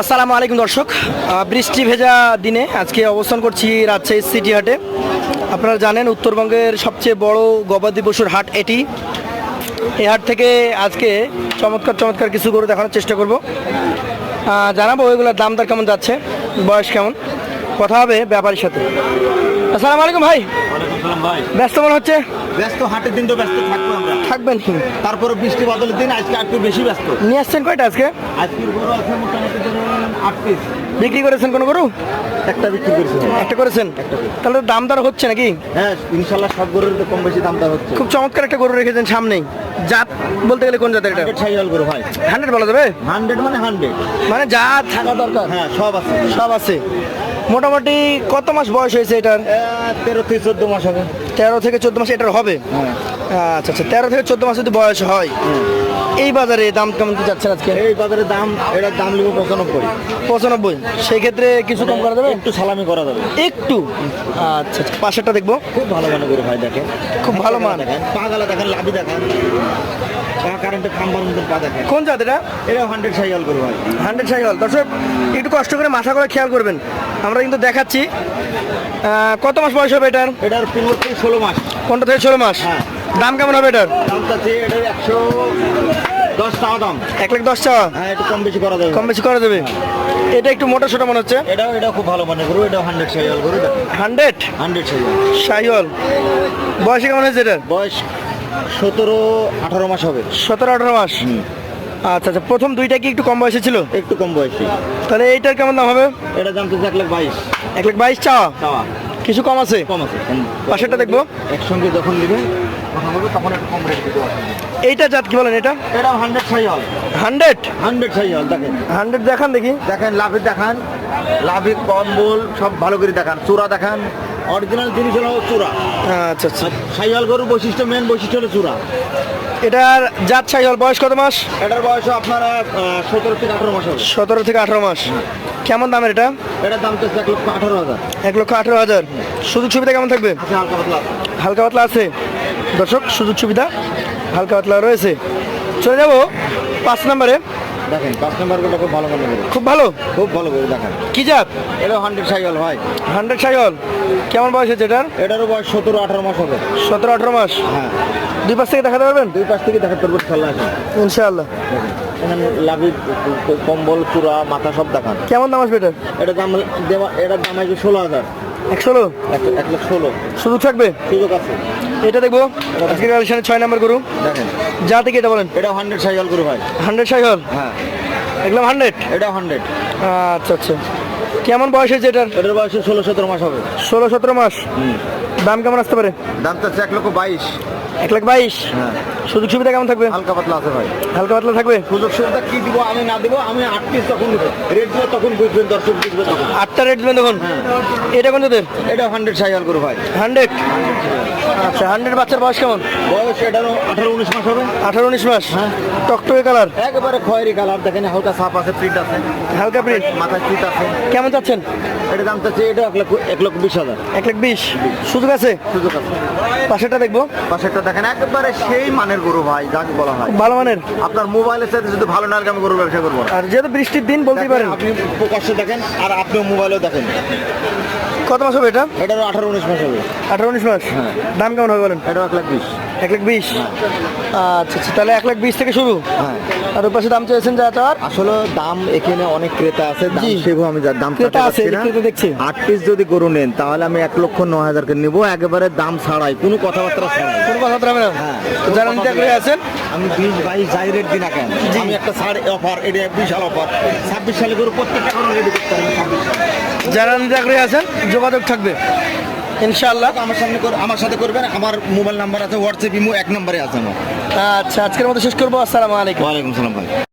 আসসালামু আলাইকুম দর্শক। বৃষ্টি ভেজা দিনে আজকে অবস্থান করছি রাজশাহী সিটি হাটে। আপনারা জানেন উত্তরবঙ্গের সবচেয়ে বড় গবাদি পশুর হাট এটি। এই হাট থেকে আজকে চমৎকার চমৎকার কিছু গরু দেখানোর চেষ্টা করব। জানাব ওইগুলোর দাম দর কেমন যাচ্ছে বয়স কেমন কথা হবে ব্যাপারীর সাথে। আসসালামু আলাইকুম ভাই। ভাই। ব্যস্ত মনে হচ্ছে? ব্যস্ত হাটের দিন তো ব্যস্ত থাকব আমরা। থাকবেন তারপরে বৃষ্টি বাদলের দিন আজকে একটু বেশি ব্যস্ত। নিয়ে আসছেন কয়টা আজকে? আজকের গরু আছে মোটামুটি ধরুন আট পিস বিক্রি করেছেন কোনো গরু? একটা বিক্রি করেছি। একটা করেছেন? তাহলে তো দাম দর হচ্ছে নাকি? হ্যাঁ ইনশাল্লাহ সব গরুর তো কম বেশি দামটা হচ্ছে। খুব চমৎকার একটা গরু রেখেছেন সামনেই। জাত বলতে গেলে কোন জাতের এটা? হান্ড্রেড সাইকেল গরু ভাই। হান্ড্রেড বলা যাবে? হান্ড্রেড মানে হান্ড্রেড। মানে জাত থাকা দরকার। হ্যাঁ সব আছে। সব আছে। মোটামুটি কত মাস বয়স হয়েছে এটার? তেরো থেকে চোদ্দ মাস হবে। তেরো থেকে চোদ্দ মাস এটার হবে? হ্যাঁ। আচ্ছা আচ্ছা তেরো থেকে চোদ্দ মাস যদি বয়স হয় এই বাজারে দাম কেমন কি যাচ্ছে আজকে? এই বাজারে দাম এটার দাম লিখব পঁচানব্বই। পঁচানব্বই। সেই ক্ষেত্রে কিছু কম করা যাবে? একটু সালামি করা যাবে। একটু? আচ্ছা আচ্ছা। পাশেরটা দেখব। খুব ভালো মানে গরু ভাই দেখেন। খুব ভালো মান। দেখেন পা গালা দেখেন। লাভি দেখেন। কোন জাত এটা? এটা হান্ড্রেড সাইকেল ভাই। Hundred cycle. দর্শক একটু কষ্ট করে মাথা করে খেয়াল করবেন। আমরা কিন্তু দেখাচ্ছি। কত মাস বয়স হবে এটার? এটার পনেরো থেকে ষোলো মাস। পনেরো থেকে ষোলো মাস। হ্যাঁ। দাম কেমন হবে এটার? একশো দশ টাকা দাম। এক লাখ দশ টাকা? হ্যাঁ একটু কম বেশি করা যাবে। কম বেশি করে দেবে এটা একটু মোটা সোটা মনে হচ্ছে? এটাও এটাও খুব ভালো মানে গরু এটাও হান্ড্রেড গরু হান্ড্রেড? হান্ড্রেড বয়সে কেমন হয়েছে এটার? বয়স সতেরো আঠারো মাস হবে। সতেরো আঠারো মাস? আচ্ছা আচ্ছা প্রথম দুইটা কি একটু কম বয়সে ছিল? একটু কম বয়সী। তাহলে এইটার কেমন দাম হবে? এটার দাম তো এক লাখ বাইশ। এক লাখ বাইশ চাওয়া? কিছু কম আছে? কম আছে পাশেরটা দেখব। একসঙ্গে যখন নেবে কথা বলব তখন একটু কম রেট দিতে পারব। এইটা জাত কি বলেন এটা? এটাও hundred cycle hundred hundred cycle দেখেন। হান্ড্রেড দেখান দেখি। দেখেন লাভি দেখান। লাভি কম্বল সব ভালো করে দেখান। চূড়া দেখান। অরিজিনাল জিনিস হলো চূড়া। আচ্ছা আচ্ছা। সাইকেল গরু বৈশিষ্ট্য মেন বৈশিষ্ট্য হলো চূড়া। এটার জাত সাইহল বয়স কত মাস? এটার বয়স আপনারা সতেরো থেকে আঠারো মাস হবে। সতেরো থেকে আঠারো মাস। কেমন দামের এটা? এটার দাম তো এক লক্ষ আঠারো হাজার। এক লক্ষ আঠারো হাজার। সুযোগ সুবিধা কেমন থাকবে? হালকা পাতলা হালকা পাতলা আছে। দর্শক সুযোগ সুবিধা হালকা পাতলা রয়েছে। চলে যাব পাঁচ নম্বরে। দেখেন পাঁচ নম্বরগুলো খুব ভালো মনে করে। খুব ভালো? খুব ভালো করে দেখেন। কি জাত? এটাও হান্ড্রেড সাইকেল ভাই। Hundred cycle. কেমন বয়স হয়েছে এটার? এটারও বয়স সতেরো আঠারো মাস হবে। সতেরো আঠারো মাস? হ্যাঁ। দুই পাশ থেকে দেখাতে পারবেন? দুই পাশ থেকে দেখাতে পারব খেলা আছে। ইনশাআল্লাহ। লাভি কম্বল চূড়া মাথা সব দেখান। কেমন দাম আসবে এটার? এটার দাম এটার দাম আসবে ষোলো হাজার। এক ষোলো? এক লাখ ষোলো। সুযোগ থাকবে? সুযোগ আছে। এটা দেখব। আজকের ছয় নম্বর গরু। দেখেন। যা থেকে এটা বলেন। এটা হান্ড্রেড সাইকেল গরু ভাই। Hundred cycle? হ্যাঁ। একদম হান্ড্রেড এটা হান্ড্রেড আচ্ছা আচ্ছা। কেমন বয়স হয়েছে এটার? এটার বয়স ষোলো সতেরো মাস হবে। ষোলো সতেরো মাস। দাম কেমন আসতে পারে? দাম তো এক লক্ষ বাইশ। এক লাখ বাইশ। হ্যাঁ। সুযোগ সুবিধা কেমন থাকবে? হালকা পাতলা আছে ভাই। হালকা পাতলা থাকবে? সুযোগ সুবিধা কি দিব আমি না দিব আমি আট পিস তখন রেট দিব তখন বুঝবেন দর্শক বুঝবে তখন। আটটা রেট দেবেন দেখুন এটা কোন জাতের এটাও হান্ড্রেড সাইকেল করে ভাই। হান্ড্রেড? আচ্ছা হান্ড্রেড বাচ্চার বয়স কেমন? বয়স এটারও আঠারো উনিশ মাস হবে। আঠারো উনিশ মাস? হ্যাঁ। টকটকে কালার একেবারে খয়েরি কালার দেখেন হালকা সাপ আছে প্রিন্ট আছে। হালকা প্রিন্ট মাথায় চিট আছে। কেমন চাচ্ছেন? এটা দাম চাচ্ছে এটা এক লক্ষ এক লক্ষ বিশ হাজার। এক লাখ বিশ। সুযোগ আছে? সুযোগ আছে। পাশেরটা দেখব। পাশেরটা দেখেন একবারে সেই মানের গরু ভাই যাকে বলা হয়। ভালো মানের? আপনার মোবাইলের সাথে যদি ভালো না আমি গরুর ব্যবসা করব আর যেহেতু বৃষ্টির দিন বলতেই পারেন। আপনি প্রকাশ্যে দেখেন আর আপনিও মোবাইলেও দেখেন। কত মাস হবে এটা? এটা আঠারো উনিশ মাস হবে। আঠারো উনিশ মাস? হ্যাঁ। দাম কেমন হবে বলেন? এটাও এক লাখ বিশ। এক লাখ বিশ। আচ্ছা আচ্ছা তাহলে এক লাখ বিশ থেকে শুরু? হ্যাঁ। আর ওই পাশে দাম চেয়েছেন যা চাওয়ার আসলে দাম এখানে অনেক ক্রেতা আছে দাম। সেভাবে আমি দাম ক্রেতা আছে, ক্রেতা দেখছি। আট পিস যদি গরু নেন তাহলে আমি এক লক্ষ ন হাজারকে নেব একেবারে দাম ছাড়াই কোনো কথাবার্তা ছাড়াই। কোনো কথা হবে না? হ্যাঁ যারা নিতে আগ্রহী আছেন? আমি বিশ বাইশ যাই রেট দিন কেন? আমি একটা ছাড় অফার এটা বিশাল অফার ছাব্বিশ সালে গরু প্রত্যেকটা গরু রেডি করতে হবে যারা নিতে আগ্রহী আছেন যোগাযোগ থাকবে। ইনশাআল্লাহ। আমার সামনে আমার সাথে করবেন। আমার মোবাইল নাম্বার আছে হোয়াটসঅ্যাপ ইমো এক নম্বরে আছে আমার। আচ্ছা আজকের মতো শেষ করব। আসসালামু আলাইকুম। ওয়ালাইকুম সালাম ভাই।